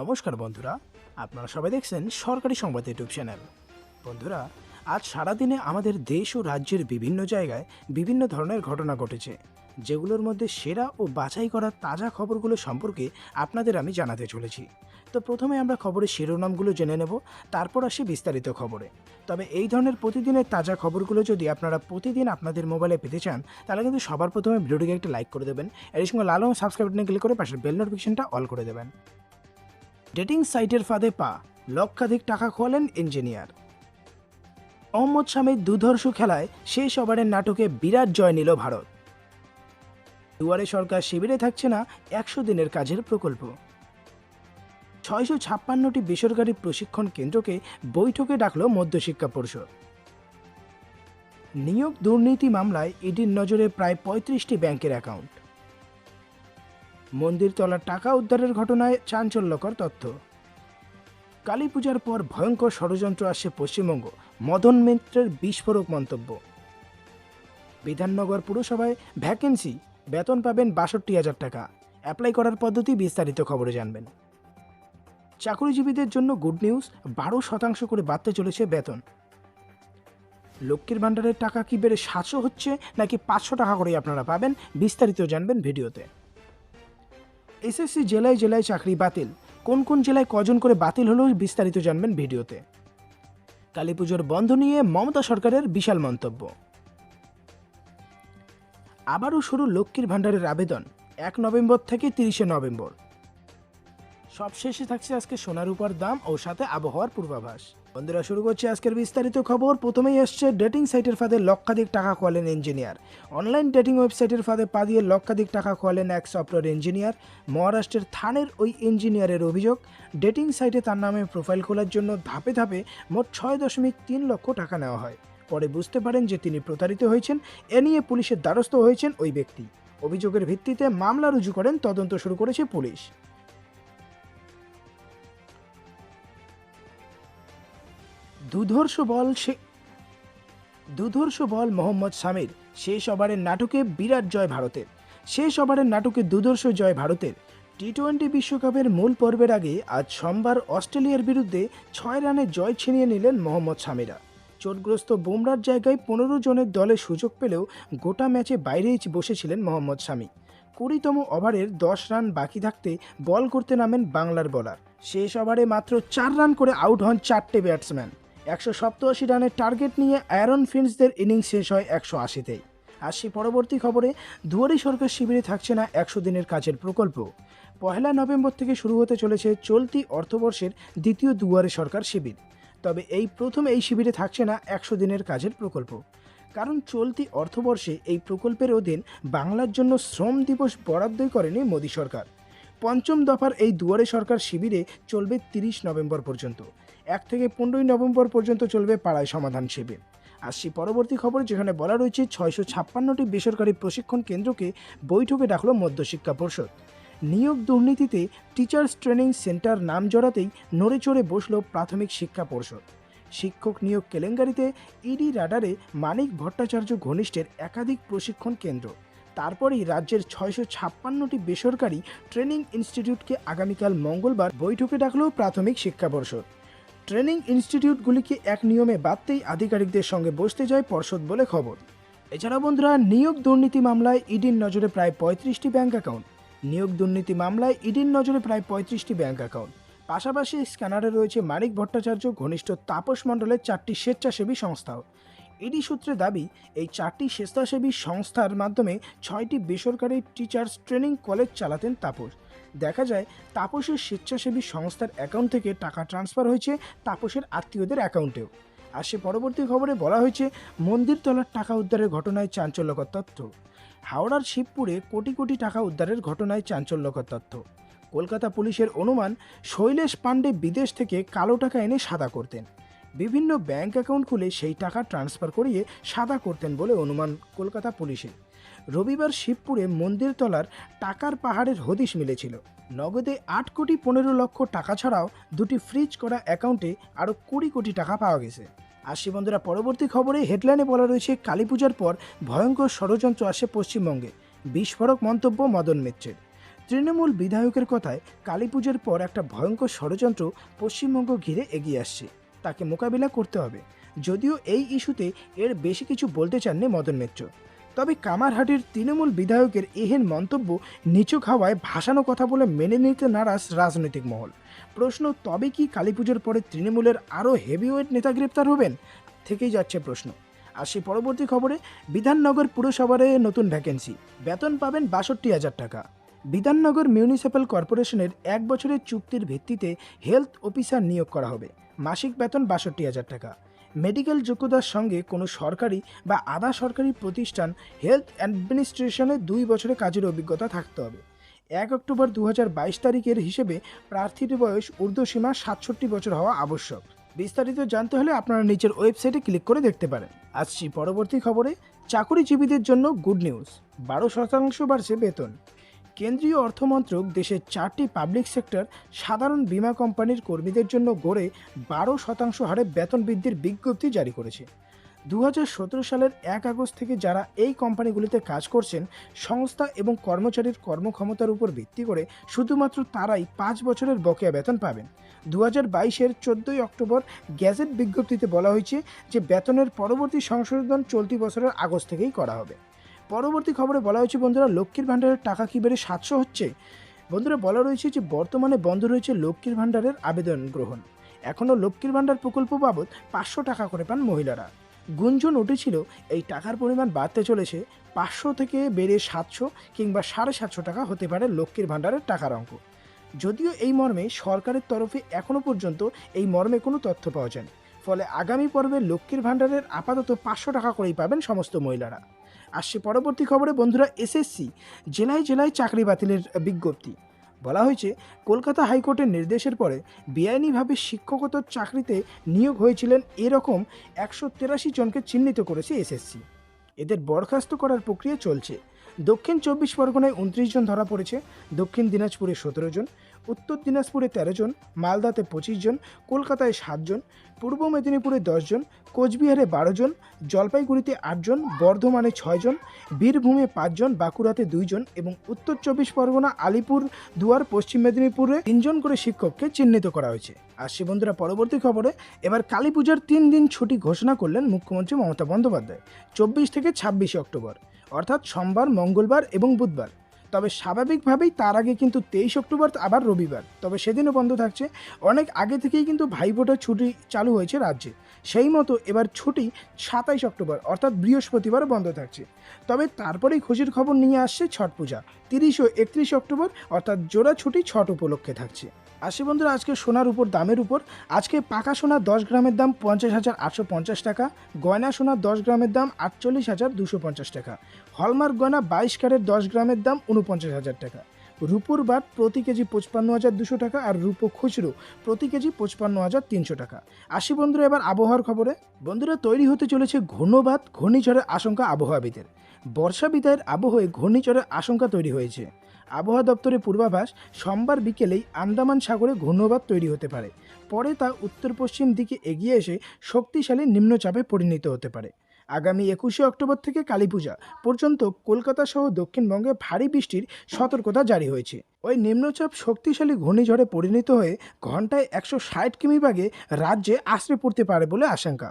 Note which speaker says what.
Speaker 1: নমস্কার বন্ধুরা, আপনারা সবাই দেখছেন সরকারি সংবাদ ইউটিউব চ্যানেল। বন্ধুরা, আজ সারাদিনে আমাদের দেশ ও রাজ্যের বিভিন্ন জায়গায় বিভিন্ন ধরনের ঘটনা ঘটেছে, যেগুলোর মধ্যে সেরা ও বাছাই করা তাজা খবরগুলো সম্পর্কে আপনাদের আমি জানাতে চলেছি। তো প্রথমে আমরা খবরের শিরোনামগুলো জেনে নেব, তারপর আসি বিস্তারিত খবরে। তবে এই ধরনের প্রতিদিনের তাজা খবরগুলো যদি আপনারা প্রতিদিন আপনাদের মোবাইলে পেতে চান, তাহলে কিন্তু সবার প্রথমে ভিডিওটিকে একটা লাইক করে দেবেন, এর সঙ্গে লাল সাবস্ক্রাইব বাটনে ক্লিক করে পাশের বেল নোটিফিকেশনটা অল করে দেবেন। ডেটিং সাইটের ফাঁদে পা, লক্ষাধিক টাকা খোয়ালেন ইঞ্জিনিয়ার মোহাম্মদ স্বামীর দুধর্ষ খেলায় শেষ ওভারের নাটকে বিরাট জয় নিল ভারত। দুয়ারে সরকার শিবিরে থাকছে না একশো দিনের কাজের প্রকল্প। ছয়শো ছাপ্পান্নটি বেসরকারি প্রশিক্ষণ কেন্দ্রকে বৈঠকে ডাকল মধ্যশিক্ষা পরিষদ। নিয়োগ দুর্নীতি মামলায় ইডির নজরে প্রায় পঁয়ত্রিশটি ব্যাংকের অ্যাকাউন্ট। মন্দির তলার টাকা উদ্ধারের ঘটনায় চাঞ্চল্যকর তথ্য। কালী পূজার পর ভয়ঙ্কর ষড়যন্ত্র আসে পশ্চিমবঙ্গ। মদন মিত্রের বিস্ফোরক মন্তব্য। বিধাননগর পুরসভায় ভ্যাকেন্সি, বেতন পাবেন বাষট্টি হাজার টাকা। অ্যাপ্লাই করার পদ্ধতি বিস্তারিত খবরে জানবেন। চাকরিজীবীদের জন্য গুড নিউজ, বারো শতাংশ করে বাড়তে চলেছে বেতন। লক্ষ্মীর ভাণ্ডারের টাকা কি বেড়ে সাতশো হচ্ছে, নাকি পাঁচশো টাকা করে আপনারা পাবেন, বিস্তারিত জানবেন ভিডিওতে। এসএসসি জেলায় জেলায় চাকরি বাতিল। কোন কোন জেলায় কজন করে বাতিল হলো বিস্তারিত জানবেন ভিডিওতে। কালী পুজোর বন্ধ নিয়ে মমতা সরকারের বিশাল মন্তব্য। আবারও শুরু লক্ষ্মীর ভাণ্ডারের আবেদন, এক নভেম্বর থেকে তিরিশে নভেম্বর। সবশেষে থাকছে আজকে সোনার উপর দাম ও সাথে আবহাওয়ার পূর্বাভাস। বন্ধুরা, শুরু করছে আজকের বিস্তারিত খবর। প্রথমেই এসছে ডেটিং সাইটের ফাঁদে লক্ষাধিক টাকা খোয়ালেন ইঞ্জিনিয়ার অনলাইন ডেটিং ওয়েবসাইটের ফাঁদে পা দিয়ে লক্ষাধিক টাকা খোয়ালেন এক সফটওয়্যার ইঞ্জিনিয়ার মহারাষ্ট্রের থানের ওই ইঞ্জিনিয়ারের অভিযোগ ডেটিং সাইটে তার নামে প্রোফাইল খোলার জন্য ধাপে ধাপে মোট ছয় দশমিক তিন লক্ষ টাকা নেওয়া হয়। পরে বুঝতে পারেন যে তিনি প্রতারিত হয়েছেন, এ নিয়ে পুলিশের দ্বারস্থ হয়েছেন ওই ব্যক্তি। অভিযোগের ভিত্তিতে মামলা রুজু করেন তদন্ত শুরু করেছে পুলিশ। দুধর্ষ বল সে দুধর্ষ বল মোহাম্মদ সামির শেষ ওভারের নাটকে বিরাট জয় ভারতের। শেষ ওভারের নাটকে দুধর্ষ জয় ভারতের। টি টোয়েন্টি বিশ্বকাপের মূল পর্বের আগে আজ সোমবার অস্ট্রেলিয়ার বিরুদ্ধে ছয় রানে জয় ছিনিয়ে নিলেন মোহাম্মদ সামিরা চোটগ্রস্ত বুমরার জায়গায় পনেরো জনের দলে সুযোগ পেলেও গোটা ম্যাচে বাইরেই বসেছিলেন মোহাম্মদ শামি। কুড়িতম ওভারের দশ রান বাকি থাকতে বল করতে নামেন বাংলার বলার। শেষ ওভারে মাত্র চার রান করে আউট হন চারটে ব্যাটসম্যান। একশো সপ্তআশি রানের টার্গেট নিয়ে অ্যারন ফিন্সদের ইনিংস শেষ হয় একশো আশিতেই। আসছি পরবর্তী খবরে দুয়ারি সরকার শিবিরে থাকছে না একশো দিনের কাজের প্রকল্প। পহেলা নভেম্বর থেকে শুরু হতে চলেছে চলতি অর্থবর্ষের দ্বিতীয় দুয়ারে সরকার শিবির। তবে এই প্রথম এই শিবিরে থাকছে না একশো দিনের কাজের প্রকল্প। কারণ চলতি অর্থবর্ষে এই প্রকল্পের অধীন বাংলার জন্য শ্রম দিবস বরাদ্দই করেনি মোদী সরকার। পঞ্চম দফার এই দুয়ারে সরকার শিবিরে চলবে তিরিশ নভেম্বর পর্যন্ত। এক থেকে পনেরোই নভেম্বর পর্যন্ত চলবে পাড়ায় সমাধান শিবির। আসছি পরবর্তী খবর যেখানে বলা রয়েছে ছয়শো ছাপ্পান্নটি বেসরকারি প্রশিক্ষণ কেন্দ্রকে বৈঠকে ডাকল মধ্যশিক্ষা পর্ষদ। নিয়োগ দুর্নীতিতে টিচার্স ট্রেনিং সেন্টার নাম জড়াতেই নড়ে চড়ে বসল প্রাথমিক শিক্ষা পর্ষদ। শিক্ষক নিয়োগ কেলেঙ্কারিতে ইডি রাডারে মানিক ভট্টাচার্য ঘনিষ্ঠের একাধিক প্রশিক্ষণ কেন্দ্র। তারপরেই রাজ্যের ছয়শো ছাপ্পান্নটি বেসরকারি ট্রেনিং ইনস্টিটিউটকে আগামীকাল মঙ্গলবার বৈঠকে ডাকল প্রাথমিক শিক্ষা পর্ষদ। ট্রেনিং ইনস্টিটিউটগুলিকে এক নিয়মে বাদতেই আধিকারিকদের সঙ্গে বসতে যায় পর্ষদ বলে খবর। এছাড়া বন্ধুরা, নিয়োগ দুর্নীতি মামলায় ইডির নজরে প্রায় পঁয়ত্রিশটি ব্যাঙ্ক অ্যাকাউন্ট। নিয়োগ দুর্নীতি মামলায় ইডির নজরে প্রায় পঁয়ত্রিশটি ব্যাঙ্ক অ্যাকাউন্ট। পাশাপাশি স্ক্যানারে রয়েছে মানিক ভট্টাচার্য, ঘনিষ্ঠ তাপস মণ্ডলের চারটি স্বেচ্ছাসেবী সংস্থাও ইডি সূত্রে দাবি, এই চারটি স্বেচ্ছাসেবী সংস্থার মাধ্যমে ছয়টি বেসরকারি টিচার্স ট্রেনিং কলেজ চালাতেন তাপস। দেখা যায়, তাপসের স্বেচ্ছাসেবী সংস্থার অ্যাকাউন্ট থেকে টাকা ট্রান্সফার হয়েছে তাপসের আত্মীয়দের অ্যাকাউন্টেও। আর সে পরবর্তী খবরে বলা হয়েছে মন্দির তলার টাকা উদ্ধারের ঘটনায় চাঞ্চল্যকর তথ্য। হাওড়ার শিবপুরে কোটি কোটি টাকা উদ্ধারের ঘটনায় চাঞ্চল্যকর তথ্য। কলকাতা পুলিশের অনুমান, শৈলেশ পাণ্ডে বিদেশ থেকে কালো টাকা এনে সাদা করতেন। বিভিন্ন ব্যাংক অ্যাকাউন্ট খুলে সেই টাকা ট্রান্সফার করিয়ে সাদা করতেন বলে অনুমান কলকাতা পুলিশের। রবিবার শিবপুরে মন্দিরতলার টাকার পাহাড়ের হদিশ মিলেছিল। নগদে আট কোটি পনেরো লক্ষ টাকা ছাড়াও দুটি ফ্রিজ করা অ্যাকাউন্টে আরও কুড়ি কোটি টাকা পাওয়া গেছে। আসি বন্ধুরা, পরবর্তী খবরে হেডলাইনে বলা রয়েছে, কালী পূজার পর ভয়ঙ্কর ষড়যন্ত্র আসে পশ্চিমবঙ্গে। বিস্ফোরক মন্তব্য মদন মিত্রের। তৃণমূল বিধায়কের কথায় কালী পর একটা ভয়ঙ্কর ষড়যন্ত্র পশ্চিমবঙ্গ ঘিরে এগিয়ে আসছে। তাকে মোকাবিলা করতে হবে। যদিও এই ইস্যুতে এর বেশি কিছু বলতে চাননি মদন মিত্র। তবে কামারহাটির তৃণমূল বিধায়কের এহেন মন্তব্য নিচু খাওয়ায় ভাসানো কথা বলে মেনে নিতে নারাজ রাজনৈতিক মহল। প্রশ্ন, তবে কি কালী পুজোর পরে তৃণমূলের আরও হেভিওয়েট নেতা গ্রেপ্তার হবেন? থেকেই যাচ্ছে প্রশ্ন। আসি পরবর্তী খবরে, বিধাননগর পুরসভারে নতুন ভ্যাকেন্সি বেতন পাবেন বাষট্টি হাজার টাকা। বিধাননগর মিউনিসিপ্যাল কর্পোরেশনের এক বছরের চুক্তির ভিত্তিতে হেলথ অফিসার নিয়োগ করা হবে। মাসিক বেতন বাষট্টি হাজার টাকা। মেডিকেল যোগ্যতার সঙ্গে কোনো সরকারি বা আধা সরকারি প্রতিষ্ঠান হেলথ অ্যাডমিনিস্ট্রেশনে দুই বছরের কাজের অভিজ্ঞতা থাকতে হবে। এক অক্টোবর দু হাজার বাইশ তারিখের হিসেবে প্রার্থীর বয়স ঊর্ধ্বসীমা সাতষট্টি বছর হওয়া আবশ্যক। বিস্তারিত জানতে হলে আপনারা নিচের ওয়েবসাইটে ক্লিক করে দেখতে পারেন। আসছি পরবর্তী খবরে। চাকরিজীবীদের জন্য গুড নিউজ। বারো শতাংশ বাড়ছে বেতন। কেন্দ্রীয় অর্থমন্ত্রক দেশের চারটি পাবলিক সেক্টর সাধারণ বীমা কোম্পানির কর্মীদের জন্য গড়ে বারো শতাংশ হারে বেতন বৃদ্ধির বিজ্ঞপ্তি জারি করেছে। দু হাজার সতেরো সালের এক আগস্ট থেকে যারা এই কোম্পানিগুলিতে কাজ করছেন, সংস্থা এবং কর্মচারীর কর্মক্ষমতার উপর ভিত্তি করে শুধুমাত্র তারাই পাঁচ বছরের বকেয়া বেতন পাবেন। দু হাজার বাইশের চোদ্দোই অক্টোবর গ্যাজেট বিজ্ঞপ্তিতে বলা হয়েছে যে, বেতনের পরবর্তী সংশোধন চলতি বছরের আগস্ট থেকেই করা হবে। পরবর্তী খবরে বলা হয়েছে, বন্ধুরা, লক্ষ্মীর ভাণ্ডারের টাকা কি বেড়ে সাতশো হচ্ছে? বন্ধুরা, বলা রয়েছে যে বর্তমানে বন্ধ রয়েছে লক্ষ্মীর ভাণ্ডারের আবেদন গ্রহণ। এখনও লক্ষ্মীর ভাণ্ডার প্রকল্প বাবদ পাঁচশো টাকা করে পান মহিলারা। গুঞ্জন উঠেছিল, এই টাকার পরিমাণ বাড়তে চলেছে, পাঁচশো থেকে বেড়ে সাতশো কিংবা সাড়ে সাতশো টাকা হতে পারে লক্ষ্মীর ভাণ্ডারের টাকার অঙ্ক। যদিও এই মর্মে সরকারের তরফে এখনও পর্যন্ত এই মর্মে কোনো তথ্য পাওয়া যায়নি। ফলে আগামী পর্বে লক্ষ্মীর ভাণ্ডারের আপাতত পাঁচশো টাকা করেই পাবেন সমস্ত মহিলারা। আসছে পরবর্তী খবরে বন্ধুরা এসএসসি, জেলায় জেলায় চাকরি বাতিলের বিজ্ঞপ্তি। বলা হয়েছে, কলকাতা হাইকোর্টের নির্দেশের পরে বেআইনিভাবে শিক্ষকতার চাকরিতে নিয়োগ হয়েছিলেন এরকম একশো তেরাশি জনকে চিহ্নিত করেছে এসএসসি। এদের বরখাস্ত করার প্রক্রিয়া চলছে। দক্ষিণ চব্বিশ পরগনায় উনত্রিশ জন ধরা পড়েছে, দক্ষিণ দিনাজপুরে সতেরো জন উত্তর দিনাজপুরে তেরো জন, মালদাতে পঁচিশ জন, কলকাতায় সাতজন পূর্ব মেদিনীপুরে দশজন কোচবিহারে বারো জন, জলপাইগুড়িতে আটজন বর্ধমানে ছয়জন বীরভূমে পাঁচজন বাঁকুড়াতে দুইজন এবং উত্তর চব্বিশ পরগনা, আলিপুর দুয়ার, পশ্চিম মেদিনীপুরে তিনজন করে শিক্ষককে চিহ্নিত করা হয়েছে। আর বন্ধুরা, পরবর্তী খবরে। এবার কালী পূজার তিন দিন ছুটি ঘোষণা করলেন মুখ্যমন্ত্রী মমতা বন্দ্যোপাধ্যায়, চব্বিশ থেকে ছাব্বিশে অক্টোবর। অর্থাৎ সোমবার, মঙ্গলবার এবং বুধবার। তবে স্বাভাবিকভাবেই তার আগে কিন্তু তেইশ অক্টোবর, আবার রবিবার। তবে সেদিনও বন্ধ থাকছে। অনেক আগে থেকেই কিন্তু ভাইফোঁটার ছুটি চালু হয়েছে রাজ্যে। সেই মতো এবার ছুটি সাতাইশ অক্টোবর, অর্থাৎ বৃহস্পতিবারও বন্ধ থাকছে। তবে তারপরেই খুশির খবর নিয়ে আসছে ছট পূজা। তিরিশ ও একত্রিশ অক্টোবর, অর্থাৎ জোড়া ছুটি ছট উপলক্ষে থাকছে। আসি বন্ধুরা, আজকে সোনার উপর, দামের উপর। আজকে পাকা সোনা দশ গ্রামের দাম পঞ্চাশ হাজার আটশো পঞ্চাশ টাকা, গয়না সোনা দশ গ্রামের দাম আটচল্লিশ হাজার দুশো পঞ্চাশ টাকা, হলমার্ক গয়না বাইশ কারের দশ গ্রামের দাম উনপঞ্চাশ হাজার টাকা। রূপোর বাট প্রতি কেজি পঁচপান্ন হাজার দুশো টাকা আর রূপো খুচরো প্রতি কেজি পঁচপান্ন হাজার তিনশো টাকা। আসি বন্ধুরা, এবার আবহাওয়ার খবরে। বন্ধুরা, তৈরি হতে চলেছে ঘূর্ণবাত ঘূর্ণিঝড়ের আশঙ্কা আবহাওয়াবিদের। বর্ষা বিদায়ের আবহাওয়ায় ঘূর্ণিঝড়ের আশঙ্কা তৈরি হয়েছে। আবহাওয়া দপ্তরের পূর্বাভাস, সোমবার বিকেলেই আন্দামান সাগরে ঘূর্ণবাত তৈরি হতে পারে। পরে তা উত্তর পশ্চিম দিকে এগিয়ে এসে শক্তিশালী নিম্নচাপে পরিণত হতে পারে। আগামী একুশে অক্টোবর থেকে কালীপূজা পর্যন্ত কলকাতা সহ দক্ষিণবঙ্গে ভারী বৃষ্টির সতর্কতা জারি হয়েছে। ওই নিম্নচাপ শক্তিশালী ঘূর্ণিঝড়ে পরিণত হয়ে ঘন্টায় একশো ষাট কিমি বাগে রাজ্যে আশ্রে পড়তে পারে বলে আশঙ্কা।